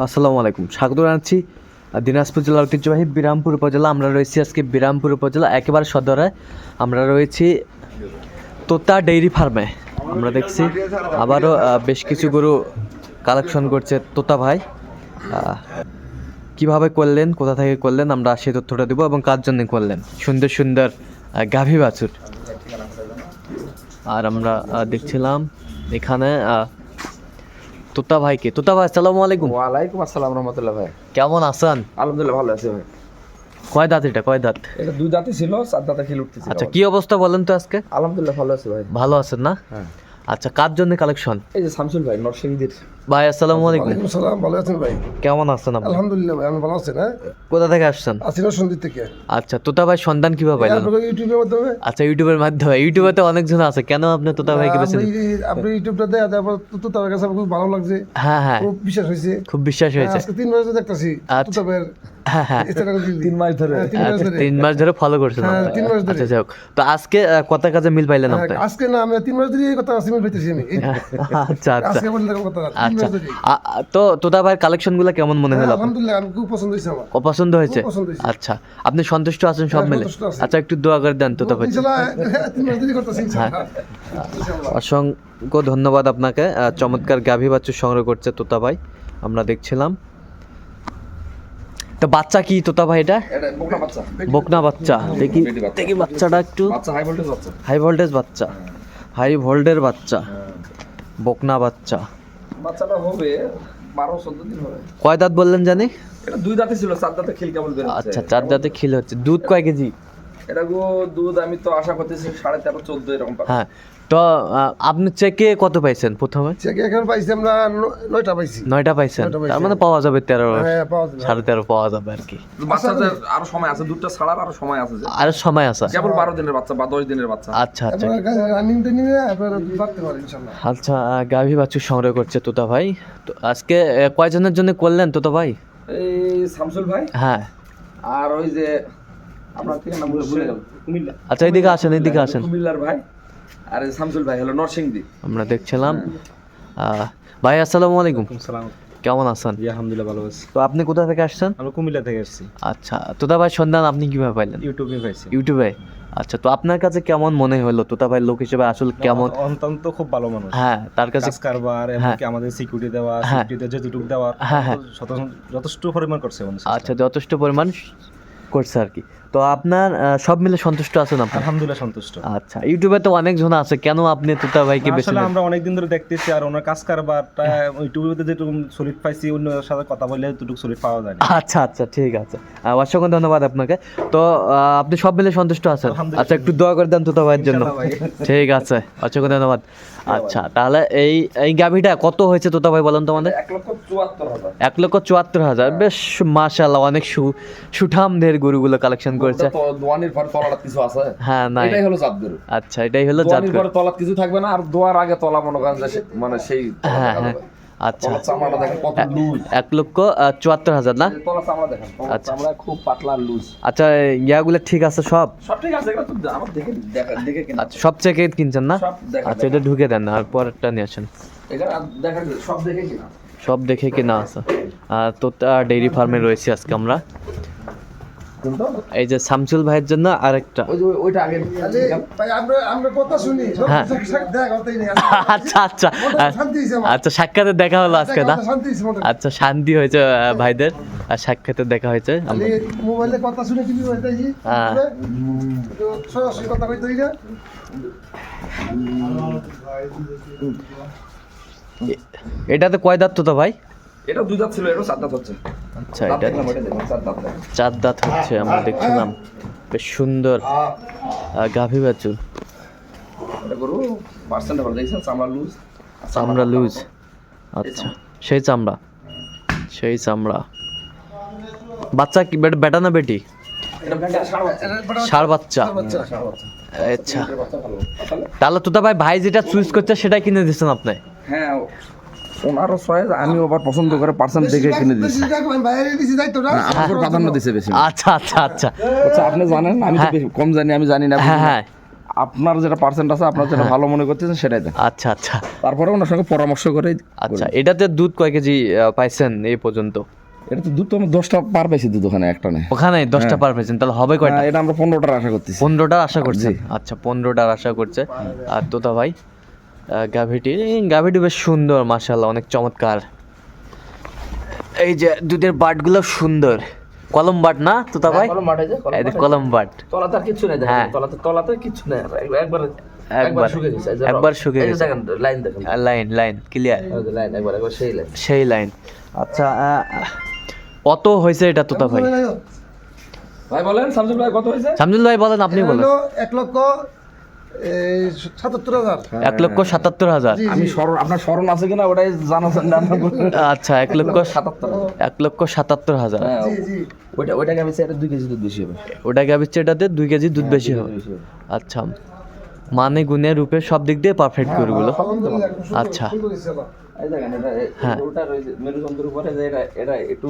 আসসালামু আলাইকুম। স্বাগত জানাচ্ছি দিনাজপুর জেলার ঐতিহ্যবাহী বিরামপুর উপজেলা। আমরা রয়েছি আজকে বিরামপুর উপজেলা, একেবারে সদরে। আমরা রয়েছি তোতা ডেইরি ফার্মে। আমরা দেখছি আবারও বেশ কিছু গরু কালেকশন করছে তোতা ভাই। কীভাবে করলেন, কোথা থেকে করলেন, আমরা সেই তথ্যটা দেবো এবং কার জন্য করলেন। সুন্দর সুন্দর গাভী বাছুর। আর আমরা দেখছিলাম এখানে তোতা ভাইকে। তোতা ভাই আসসালামু আলাইকুম। ওয়ালাইকুম আসসালাম রহমতুল্লাহ ভাই। কেমন আছেন? আলহামদুলিল্লাহ ভালো আছি ভাই। কয় দাঁত এটা? কয় দাঁত? এটা দুই দাঁতই ছিল চার দাঁতে খেলে উঠতেছে আচ্ছা কি অবস্থা বলেন তো আজকে? আলহামদুলিল্লাহ ভালো আছি ভাই। ভালো আছেন না? হ্যাঁ। আচ্ছা কার জন্য কালেকশন এই যে শামসুল ভাই নরসিংদীর। ভাই আসসালামু আলাইকুম। ভালো আছেন ভাই? কেমন আছেন আপনি? আলহামদুলিল্লাহ ভাই আমি ভালো আছেন হ্যাঁ কোথা থেকে আসছেন? আছি না থেকে। আচ্ছা তোতা ভাই সন্ধান কীভাবে পাইলেন? ইউটিউবের মাধ্যমে? আচ্ছা ইউটিউবের মাধ্যমে। ইউটিউবে তো অনেকজন আছে কেন আপনি তোতা ভাইকে বেছে আপনি নিলেন? আপনি ইউটিউবটা তারপর তো কাছে খুব ভালো লাগছে। হ্যাঁ হ্যাঁ। খুব বিশ্বাস হয়েছে। খুব বিশ্বাস হয়েছে। আজকে তিন মাস দেখতেছি আচ্ছা। তো ভাইয়ের হ্যাঁ হ্যাঁ। তিন মাস ধরে। তিন মাস আচ্ছা ধরে। মাস ধরে ফলো করছেন হ্যাঁ, তিন মাস ধরে। আচ্ছা যাই তো আজকে কত কাজে মিল পাইলেন হ্যাঁ, আপনি? আজকে না আমি তিন মাস ধরে এই কথা আসিমি পাইতেছি আমি। আচ্ছা আচ্ছা। আজকে কথা না, আচ্ছা। তো তোতা ভাইয়ের কালেকশনগুলো কেমন মনে হলো আলহামদুলিল্লাহ আমি খুব পছন্দ হয়েছে আমার। অপছন্দ হয়েছে? পছন্দ হয়েছে। আচ্ছা আপনি সন্তুষ্ট আছেন সব হ্যাঁ, মিলে? আচ্ছা একটু দোয়া করে দেন তোতা ভাই হ্যাঁ, হ্যাঁ। অসংখ্য ধন্যবাদ আপনাকে। চমৎকার গাভী বাচ্চু সংগ্রহ করছে তোতা ভাই। আমরা দেখছিলাম। তো বাচ্চা কি তোতা ভাই এটা? এটা বকনা বাচ্চা। দেখি দেখি বাচ্চাটা একটু। হাই ভোল্টেজ বাচ্চা। হাই ভোল্টেজ বাচ্চা। হাই ভোল্টের বাচ্চা। বকনা বাচ্চা। বাচ্চাটা হবে বারো চোদ্দ দিন হবে। কয় দাঁত বললেন জানি? এটা দুই দাঁতে ছিল চার দাঁতে খিল কেমন আচ্ছা চার দাঁতে খিল হচ্ছে। দুধ কয় কেজি? এটা গো দুধ আমি তো আশা করতেছি সাড়ে তেরো চোদ্দ এরকম হ্যাঁ তো আপনি চেকে কত পাইছেন প্রথমে? চেকে এখন পাইছি আমরা নয়টা পাইছি। নয়টা পাইছেন? তার মানে পাওয়া যাবে তেরো হ্যাঁ সাড়ে তেরো পাওয়া যাবে আর কি। বাচ্চাদের আরও সময় আছে দুধটা ছাড়ার আরও সময় আছে আর সময় আছে। কেবল বারো দিনের বাচ্চা বা দশ দিনের বাচ্চা। আচ্ছা আচ্ছা। রানিং আচ্ছা গাভী বাছুর সংগ্রহ করছে তোতা ভাই। তো আজকে কয়জনের জন্য করলেন তোতা ভাই? এই শামসুল ভাই হ্যাঁ। আর ওই যে আপনার থেকে নাম ভুলে গেল কুমিল্লা। আচ্ছা এইদিকে আসেন এইদিকে আসেন। কুমিল্লার ভাই আর শামসুল ভাই হলো নরসিংদী। আমরা দেখছিলাম। ভাই আসসালামু আলাইকুম। সালাম। কেমন আছেন? জি আলহামদুলিল্লাহ ভালো আছি। তো আপনি কোথা থেকে আসছেন? আমি কুমিল্লা থেকে এসেছি আচ্ছা তোতা ভাই সন্ধান আপনি কীভাবে পাইলেন? ইউটিউবে পাইছি। ইউটিউবে? আচ্ছা তো আপনার কাছে কেমন মনে হলো? তোতা ভাই লোক হিসেবে আসলে কেমন? অত্যন্ত খুব ভালো মানুষ। হ্যাঁ তার কাছে কারবার এমনকি আমাদের সিকিউরিটি দেওয়া হ্যাঁ। সিকিউরিটি যেটুকু দেওয়া হ্যাঁ, হ্যাঁ। যথেষ্ট- যথেষ্ট পরিমাণ করছে মানুষ। আচ্ছা যথেষ্ট পরিমাণ করছে আর কি। তো আপনার সব মিলে সন্তুষ্ট আছেন আপনি আলহামদুলিল্লাহ সন্তুষ্ট। আচ্ছা ইউটিউবে তো অনেকজন আছে কেন আপনি তোতা ভাইকে বেছে আসলে? আমরা অনেকদিন ধরে দেখতেছি আর ওনার কাজ কারবারটা ইউটিউবে যেটুকু সলিড পাইছি অন্য সাথে কথা বললে দুটুকু সলিড পাওয়া যায় না। আচ্ছা আচ্ছা ঠিক আছে। অসংখ্য ধন্যবাদ আপনাকে। তো আপনি সব মিলে সন্তুষ্ট আছেন? আচ্ছা একটু দোয়া করে দেন তোতা ভাইয়ের জন্য। ঠিক আছে অসংখ্য ধন্যবাদ। আচ্ছা তাহলে এই এই গাভিটা কত হয়েছে তোতা ভাই বলেন তো আমাদের? এক লক্ষ চুয়াত্তর হাজার। এক লক্ষ চুয়াত্তর হাজার। বেশ মাশাল্লাহ অনেক সু সুঠামদের গরুগুলো কালেকশন করেছে। দোয়ানির পর তলাটা কিছু আছে। হ্যাঁ নাই। এটাই হলো জাত গরু আচ্ছা এটাই হলো জাত দোয়ানির গরু। পরে তলাত কিছু থাকবে না আর দোয়ার আগে তলা মনে করেন মানে সেই হ্যাঁ হ্যাঁ। আচ্ছা। এক লক্ষ চুয়াত্তর হাজার না? আচ্ছা। খুব পাতলা লুজ। আচ্ছা ইয়াগুলো ঠিক আছে সব? সব ঠিক আছে এগুলো তো আমার দেখে কিনা। আচ্ছা সব চেকে কিনছেন না? আচ্ছা এটা ঢুকে দেন আর পরেরটা নিয়ে আসেন। সব দেখে কিনা। সব দেখে কিনা আছে। আর তোতা ডেইরি ফার্মে রয়েছি আজকে আমরা। এই যে শামসুল ভাইয়ের জন্য আরেকটা। ওই যে ওই- ওইটা আগে ভাই আমরা আমরা কথা শুনি। হ্যাঁ। দেখা করতেই নেই। আচ্ছা আচ্ছা। শান্তি হয়েছে আমার। আচ্ছা সাক্ষাতে দেখা হলো আজকে না। আচ্ছা শান্তি হয়েছে ভাইদের। আর সাক্ষাতে দেখা হয়েছে মোবাইলে কথা শুনে হ্যাঁ। তো সরাসরি কথা কইতে না এটাতে কয় দাঁত তো ভাই? এটা দুই দাঁত ছিল এটা চার দাঁত হচ্ছে। আচ্ছা এটা চার দাঁত হচ্ছে আমরা দেখছিলাম। বেশ সুন্দর গাভী বাছুর। চামড়া লুজ আচ্ছা সেই চামড়া সেই চামড়া। বাচ্চা কি বেটা বেটা না বেটি? ষাড় বাচ্চা। আচ্ছা। তাহলে? তোতা ভাই ভাই যেটা চুজ করছে সেটাই কিনে দিচ্ছেন আপনি? হ্যাঁ ওনারও চয়েস আমি আবার পছন্দ করে পার্সেন্ট দেখে কিনে দিচ্ছি বেশি টাকা আমি বাইরে দিছি যাই তো না আমার প্রাধান্য দিছে বেশি। আচ্ছা আচ্ছা আচ্ছা। আচ্ছা আপনি জানেন আমি তো হ্যাঁ। বেশি কম জানি আমি জানি না। হ্যাঁ হ্যাঁ। আপনার যেটা পার্সেন্ট আছে আপনার যেটা ভালো মনে করতেছেন সেটাই দেন। আচ্ছা আচ্ছা। তারপরে ওনার সঙ্গে পরামর্শ করে আচ্ছা এটাতে দুধ কয় কেজি পাইছেন এই পর্যন্ত? এটা তো দুধ তো আমরা দশটা পার পাইছি দুধ ওখানে একটা নেই। ওখানে দশটা পার পেয়েছেন তাহলে হবে কয়টা? হ্যাঁ, এটা আমরা পনেরোটার আশা করতেছি। পনেরোটার আশা করছে আচ্ছা পনেরোটার আশা করছে। আর তোতা ভাই? গাভিটি। গাভিটি বেশ সুন্দর মাশাল্লাহ অনেক চমৎকার। এই যে দুধের বাটগুলো সুন্দর। কলম বাট না তোতা ভাই? এই যে কলম বাট। তলাতে আর কিছু নাই হ্যাঁ। তলাতে তলাতে কিছু নাই। একবার একবার একবার। শুকিয়ে গেছে। লাইন দেখেন। লাইন লাইন ক্লিয়ার লাইন একবার একবার সেই লাইন। সেই লাইন। আচ্ছা আহ, কত হয়েছে এটা তোতা ভাই? ভাই বলেন শামসুল ভাই কত হয়েছে? শামজুল ভাই বলেন আপনি বলেন। এক লক্ষ এক লক্ষ সাতাত্তর হাজার। আমি স্মরণ আপনার স্মরণ আছে কিনা ওটাই জানা জানা আচ্ছা এক লক্ষ সাতাত্তর এক লক্ষ সাতাত্তর হাজার। হ্যাঁ জি জি। ওইটা ওইটাকে আমি দুই কেজি দুধ বেশি হবে। ওটা এটাতে দুই কেজি দুধ বেশি হবে। আচ্ছা মানে গুণে রূপে সব দিক দিয়ে পারফেক্ট গরুগুলো। আচ্ছা। এটা হ্যাঁ। এটা এটা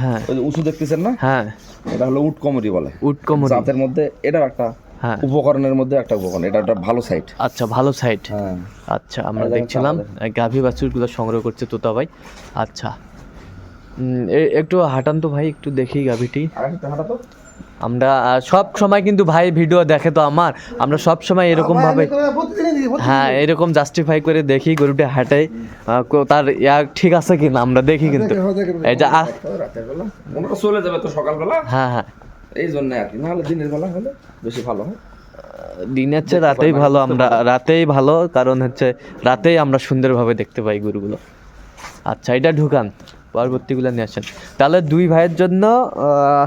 হ্যাঁ। উঁচু দেখতেছেন না? হ্যাঁ। এটা হলো উট কমরি বলে। উটকমরি জাতের মধ্যে এটার একটা হ্যাঁ। উপকরণের মধ্যে একটা উপকরণ এটা একটা ভালো সাইট আচ্ছা ভালো সাইড হ্যাঁ। আচ্ছা আমরা দেখছিলাম গাভী বাছুরগুলো সংগ্রহ করছে তোতা ভাই। আচ্ছা। একটু হাঁটান তো ভাই একটু দেখি গাভীটি। আমরা সব সময় কিন্তু ভাই ভিডিও দেখে তো আমার। আমরা সব সময় এরকম ভাবে। হ্যাঁ এরকম জাস্টিফাই করে দেখি গরুটা হাঁটে তার ইয়া ঠিক আছে কিনা আমরা দেখি কিন্তু। দেখেন, দেখেন, এই যে চলে যাবে তো সকালবেলা। হ্যাঁ হ্যাঁ। এই জন্য আর কি। নাহলে দিনের বেলা হলে বেশি ভালো হয়। দিনের চেয়ে রাতেই ভালো আমরা রাতেই ভালো কারণ হচ্ছে রাতেই আমরা সুন্দরভাবে দেখতে পাই গরুগুলো। আচ্ছা এটা ঢুকান পরবর্তীগুলো নিয়ে আসেন। তাহলে দুই ভাইয়ের জন্য আহ,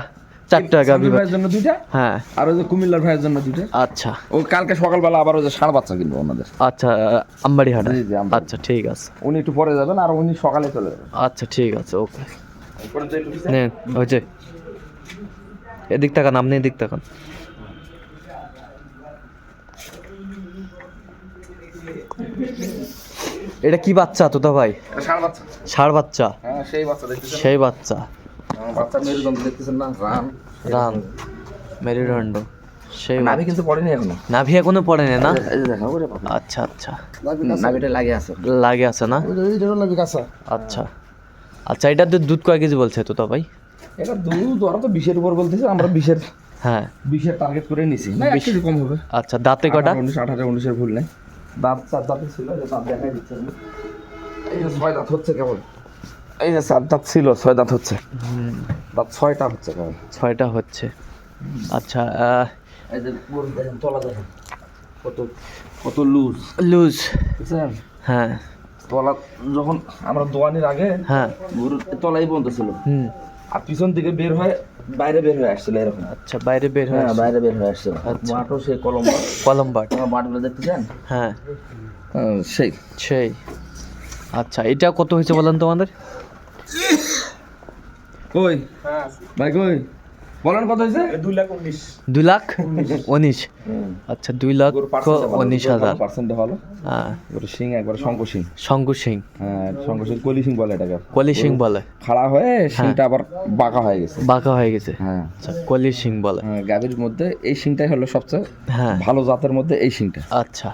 চারটা গাভী ভাইয়ের জন্য দুইটা? হ্যাঁ। আর ওই যে কুমিল্লার ভাইয়ের জন্য দুইটা? আচ্ছা। ও কালকে সকালবেলা আবার ওই যে ষাঁড় বাচ্চা কিনবো ওনাদের। আচ্ছা আম্বাড়ি হাটা আচ্ছা ঠিক আছে। উনি একটু পরে যাবেন আর উনি সকালে চলে যাবেন। আচ্ছা ঠিক আছে ওকে। নেন হয়েছে এদিক তাকান আপনি এদিক তাকান। এটা কি বাচ্চা তোতা ভাই? ষাঁড় বাচ্চা। হ্যাঁ সেই বাচ্চা সেই বাচ্চা। বাচ্চা মেরুদণ্ড দেখতেছেন না রান। রান মেরুদণ্ড সেই নাভি কিন্তু পড়েনি এখনও। নাভি এখনও পড়ে না? এই যে দেখো ওরে বাবা। আচ্ছা আচ্ছা। নাভিটা লাগে আছে। লাগে আছে না। আচ্ছা। আচ্ছা এটাতে দুধ কয় কেজি বলছে তোতা ভাই? এটা দুধ ওরা তো বিশের উপর বলতেছে আমরা বিশের হ্যাঁ। বিশের টার্গেট করে নিছি। না এক কেজি কম হবে। আচ্ছা দাঁতে কটা? উনিশ আঠারো উনিশের ভুল নেই। দাঁত চার দাঁতে ছিল যে দাঁত দেখাই দিচ্ছে এই যে ছয় দাঁত হচ্ছে কেবল। এই যে চার দাঁত ছিল ছয় দাঁত হচ্ছে। দাঁত ছয়টা হচ্ছে কেবল। ছয়টা হচ্ছে। আচ্ছা এই যে দেখেন তলা দেখেন। কত কত লুজ লুজ হ্যাঁ। তলা যখন আমরা দোয়ানির আগে হ্যাঁ। গরুর তলাই বন্ধ ছিল। হুম। আর পিছন থেকে বের হয়ে বাইরে বের হয়ে আসছিল এরকম। আচ্ছা বাইরে বের হয়ে হ্যাঁ বাইরে বের হয়ে আসছিল। আচ্ছা। মাঠও সেই কলম কলম বাট মাঠগুলো দেখতে চান হ্যাঁ সেই। সেই। আচ্ছা এটা কত হয়েছে বলেন তোমাদের? কই? ভাই কই? বলেন কত হয়েছে? দুই লাখ উনিশ। দুই লাখ উনিশ। আচ্ছা দুই লক্ষ উনিশ হাজার। পার্সেন্টে ভালো হ্যাঁ। গরু সিং একবার শঙ্খ সিং শঙ্কু সিং হ্যাঁ শঙ্খ সিং কলি সিং বলে এটাকে। কলি সিং বলে। খাড়া হয়ে সিংটা আবার বাঁকা হয়ে গেছে। বাঁকা হয়ে গেছে। হ্যাঁ। আচ্ছা কলি সিং বলে। হ্যাঁ, গাভীর মধ্যে এই সিংটাই হলো সবচেয়ে হ্যাঁ। ভালো জাতের মধ্যে এই সিংটা আচ্ছা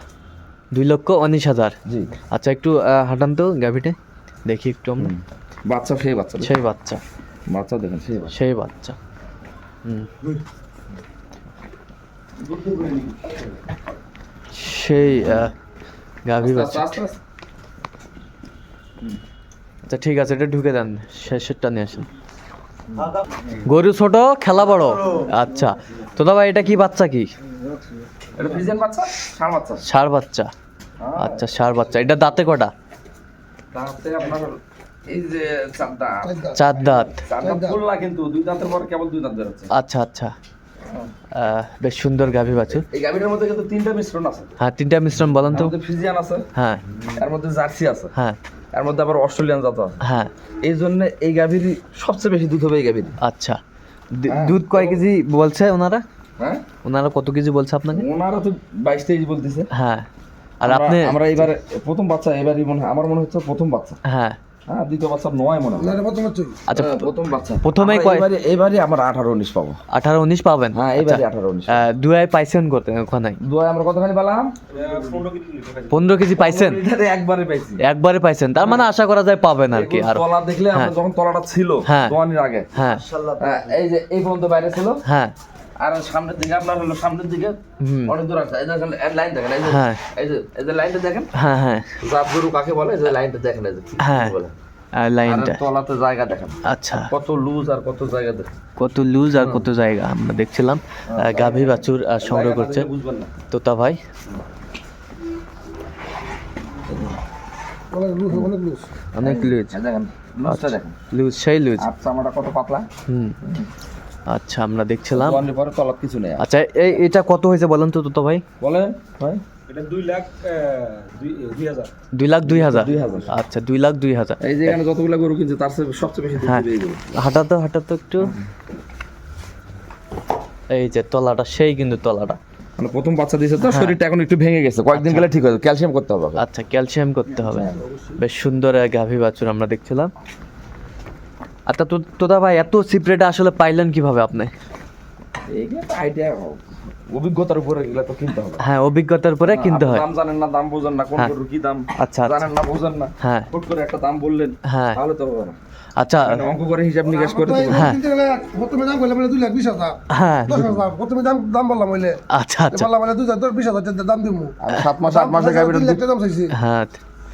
দুই লক্ষ উনিশ হাজার। জি। আচ্ছা একটু হাঁটান তো গাভিটে দেখি একটু আমরা। বাচ্চা সেই বাচ্চা। সেই বাচ্চা। বাচ্চা দেখেন সেই বাচ্চা। সেই বাচ্চা। সেই গাভী বাচ্চা। আচ্ছা ঠিক আছে এটা ঢুকে দেন শেষেরটা নিয়ে আসেন। গরু ছোট খেলা বড়। আচ্ছা তো দাদা এটা কি বাচ্চা কি? ষাঁড় বাচ্চা? আচ্ছা ষাড় বাচ্চা। এটা দাঁতে কটা? তাতে আপনার এই যে চার দাঁত চার দাঁত চার দাঁত ফুল কিন্তু দুই দাঁতের পর কেবল দুই দাঁত বেরোচ্ছে। আচ্ছা আচ্ছা। বেশ সুন্দর গাভী বাছুর। এই গাভীটার মধ্যে কিন্তু তিনটা মিশ্রণ আছে। হ্যাঁ তিনটা মিশ্রণ বলেন তো। মধ্যে আছে হ্যাঁ। এর মধ্যে জার্সি আছে হ্যাঁ। এর মধ্যে আবার অস্ট্রেলিয়ান জাত আছে। হ্যাঁ। এই জন্য এই গাভীর সবচেয়ে বেশি দুধ হবে এই গাভীর। আচ্ছা। দুধ কয় কেজি বলছে ওনারা? হ্যাঁ? ওনারা কত কেজি বলছে আপনাকে? ওনারা তো বাইশ তেইশ বলতেছে। হ্যাঁ। আর আপনি আমরা এবার প্রথম বাচ্চা এবারই মনে হয় আমার মনে হচ্ছে প্রথম বাচ্চা। হ্যাঁ। হ্যাঁ দ্বিতীয় বাচ্চা নয় মনে হয়। প্রথম হচ্ছে আচ্ছা হ্যাঁ, প্রথম বাচ্চা। প্রথমেই আমরা কয়- এবারে এবারে আমরা আঠারো উনিশ পাবো। আঠারো উনিশ পাবেন? হ্যাঁ এবারে আঠারো উনিশ দুয়াই পাইছেন করতে ওখানে। দুয়াই আমরা কতখানি পেলাম? পনেরো কেজি পাইছেন? একবারে পাইছি। একবারে পাইছেন। তার মানে আশা করা যায় পাবেন আর কি আর তলা দেখলে যখন তলাটা ছিল হ্যাঁ। আগে হ্যাঁ। হ্যাঁ, এই যে এই পর্যন্ত বাইরে ছিল। হ্যাঁ। আর সামনের দিকে আপনার হলো সামনের দিকে অনেক দূর আছে। এই দেখেন লাইন দেখেন এই যে হ্যাঁ। এই যে এই যে লাইনটা দেখেন? হ্যাঁ হ্যাঁ। জাত গরু কাকে বলে? এই যে লাইনটা দেখেন এই যে হ্যাঁ। বলে। লাইনটা। তলাতে জায়গা দেখেন। আচ্ছা। কত লুজ আর কত জায়গা দেখেন। কত লুজ আর কত জায়গা আমরা দেখছিলাম। গাভী বাছুর সংগ্রহ করছে। তোতা ভাই। অনেক লুজ অনেক লুজ। অনেক লুজ। দেখেন লুজ সেই লুজ। আর চামড়া কত পাতলা? হুম। আচ্ছা আমরা দেখছিলাম। দোয়ানির পরে কিছু নেই আচ্ছা এই এটা কত হয়েছে বলেন তো তোতা ভাই? বলেন ভাই। এটা দুই লাখ দুই দুই হাজার। দুই লাখ দুই হাজার? আচ্ছা দুই লাখ দুই হাজার। এই যে এখানে যতগুলো গরু কিনছে তার সবচেয়ে বেশি হ্যাঁ। হাঁটাতো হাঁটাতো একটু। এই যে তলাটা সেই কিন্তু তলাটা। মানে প্রথম বাচ্চা দিয়েছে তো শরীরটা এখন একটু ভেঙে গেছে। কয়েকদিন গেলে ঠিক হয়ে যাবে ক্যালসিয়াম করতে হবে। আচ্ছা ক্যালসিয়াম করতে হবে। বেশ সুন্দর এক গাভী বাছুর আমরা দেখছিলাম। আচ্ছা তো তোদা ভাই এত সিপ্রেটা আসলে পাইলেন কীভাবে আপনি? আইডিয়া অভিজ্ঞতার উপরে গেলে তো কিনতে হবে। হ্যাঁ অভিজ্ঞতার পরে কিনতে হয়। দাম জানেন না দাম বোঝেন না কোন হ্যাঁ। গরুর কি দাম আচ্ছা আচ্ছা। জানেন না বোঝেন না। হ্যাঁ। হুট করে একটা দাম বললেন হ্যাঁ। তাহলে তো হবে না। আচ্ছা। মানে অঙ্ক করে হিসাব নিকাশ করে তো হ্যাঁ। প্রথমে দাম মানে দুই লাখ বিশ হাজার। হ্যাঁ। দশ হাজার। প্রথমে দাম দাম বললাম হইলে। আচ্ছা আচ্ছা। বললাম মানে দুই হাজার বিশ হাজার দাম দিব আমি সাত মাস আট মাসের গাড়িটা তিন লাখ টাকা দাম চাইছি। হ্যাঁ।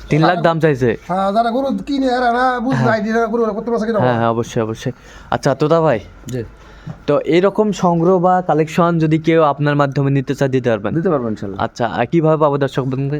তিন লাখ দাম চাইছে। হ্যাঁ যারা গরু কিনে এরা না বুঝবে আইডিয়া গরু প্রথম মাসে কিনা? হ্যাঁ হ্যাঁ অবশ্যই অবশ্যই। আচ্ছা তোদা ভাই। জি। তো এইরকম সংগ্রহ বা কালেকশন যদি কেউ আপনার মাধ্যমে নিতে চায় দিতে পারবেন? দিতে পারবেন ইনশাল্লাহ। আচ্ছা আর কীভাবে পাবো দর্শক বন্ধু?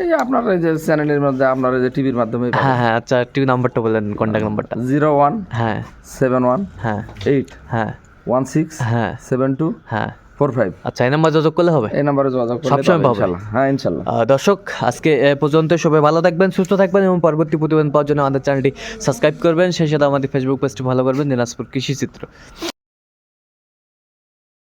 এই যে আপনার এই যে চ্যানেলের মধ্যে আপনার এই যে টিভির মাধ্যমে হ্যাঁ হ্যাঁ আচ্ছা একটু নাম্বারটা বলেন কন্ট্যাক্ট নাম্বারটা জিরো ওয়ান হ্যাঁ। সেভেন ওয়ান হ্যাঁ। এইট হ্যাঁ। ওয়ান সিক্স হ্যাঁ। সেভেন টু হ্যাঁ। ফোর ফাইভ আচ্ছা এই নাম্বার যোগাযোগ করলে হবে? এই নাম্বারে যোগাযোগ করলে সবসময়। ইনশাল্লাহ হ্যাঁ ইনশাল্লাহ দর্শক আজকে এ পর্যন্ত সবাই ভালো থাকবেন সুস্থ থাকবেন এবং পরবর্তী প্রতিবেদন পাওয়ার জন্য আমাদের চ্যানেলটি সাবস্ক্রাইব করবেন। সেই সাথে আমাদের ফেসবুক পেজটি ভালো করবেন দিনাজপুর কৃষি চিত্র।